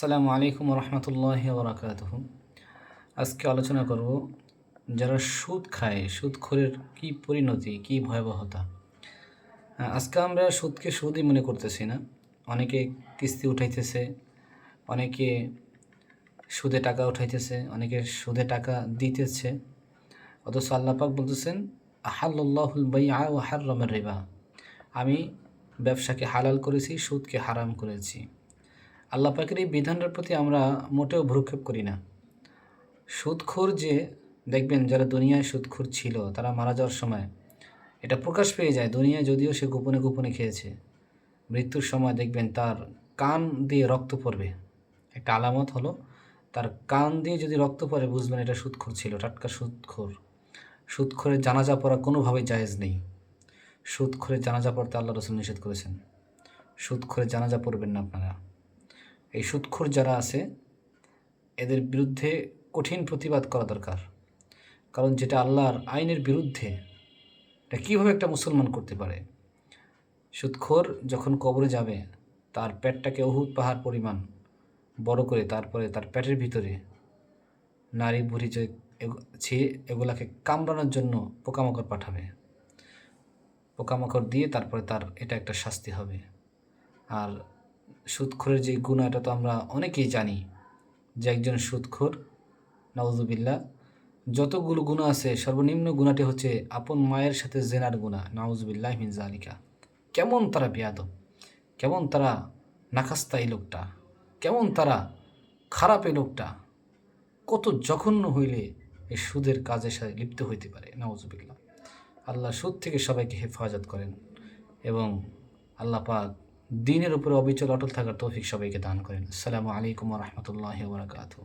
আসসালামু আলাইকুম রহমতুল্লাহ বরাকাত আজকে আলোচনা করব যারা সুদ খায়, সুদখোরের কি পরিণতি, কি ভয়াবহতা? আজকে আমরা সুদকে সুদই মনে করতেছি না। অনেকে কিস্তি উঠাইতেছে, অনেকে সুদে টাকা উঠাইতেছে, অনেকে সুদে টাকা দিতেছে। অথচ আল্লাপাক বলতেছেন আহাল্লাহুল বাইআ ও হার্রমের রিবা। আমি ব্যবসাকে হালাল করেছি, সুদকে হারাম করেছি। আল্লাহ পাকের এই বিধানটার প্রতি আমরা মোটেও ভ্রুক্ষেপ করি না। সুদখোর যে, দেখবেন যারা দুনিয়ায় সুদখোর ছিল, তারা মারা যাওয়ার সময় এটা প্রকাশ পেয়ে যায় দুনিয়ায় যদিও সে গোপনে গোপনে খেয়েছে। মৃত্যুর সময় দেখবেন তার কান দিয়ে রক্ত পড়বে। একটা আলামত হলো, তার কান দিয়ে যদি রক্ত পড়ে, বুঝবেন এটা সুদখোর ছিল, টাটকা সুদখোর। সুদখোরের জানাজা পড়া কোনোভাবেই জায়েজ নেই। সুদখোরের জানাজা পড়তে আল্লাহ রসুল নিষেধ করেছেন। সুদখোরের জানাজা পড়বেন না আপনারা। এই সুৎখোর যারা আছে, এদের বিরুদ্ধে কঠিন প্রতিবাদ করা দরকার। কারণ যেটা আল্লাহর আইনের বিরুদ্ধে, এটা কীভাবে একটা মুসলমান করতে পারে? সুদখোর যখন কবরে যাবে, তার পেটটাকে অহুত পাহাড় পরিমাণ বড় করে তারপরে তার পেটের ভিতরে নারী বুড়ি যে এগু- ছে, এগুলাকে কামড়ানোর জন্য পোকামাকড় পাঠাবে। পোকামাকড় দিয়ে তারপরে তার এটা একটা শাস্তি হবে। আর সুদখোরের যে গুণা, এটা তো আমরা অনেকেই জানি যে একজন সুদখোর নাউজুবিল্লা যতগুলো গুণা আছে, সর্বনিম্ন গুণাটি হচ্ছে আপন মায়ের সাথে জেনার গুণা, নাউজুবিল্লাহ মিন জালিকা কেমন তারা বেয়াদব, কেমন তারা নাকাস্তা এই লোকটা, কেমন তারা খারাপ এই লোকটা, কত জঘন্য হইলে এই সুদের কাজের সাথে লিপ্ত হইতে পারে, নাউজুবিল্লাহ। আল্লাহ সুদ থেকে সবাইকে হেফাজত করেন এবং আল্লাহ পাক দিনের উপরে অবিচল অটল থাকার তৌফিক সবাইকে দান করেন। আসসালামু আলাইকুম রহমতুল্লাহ বরাকাতু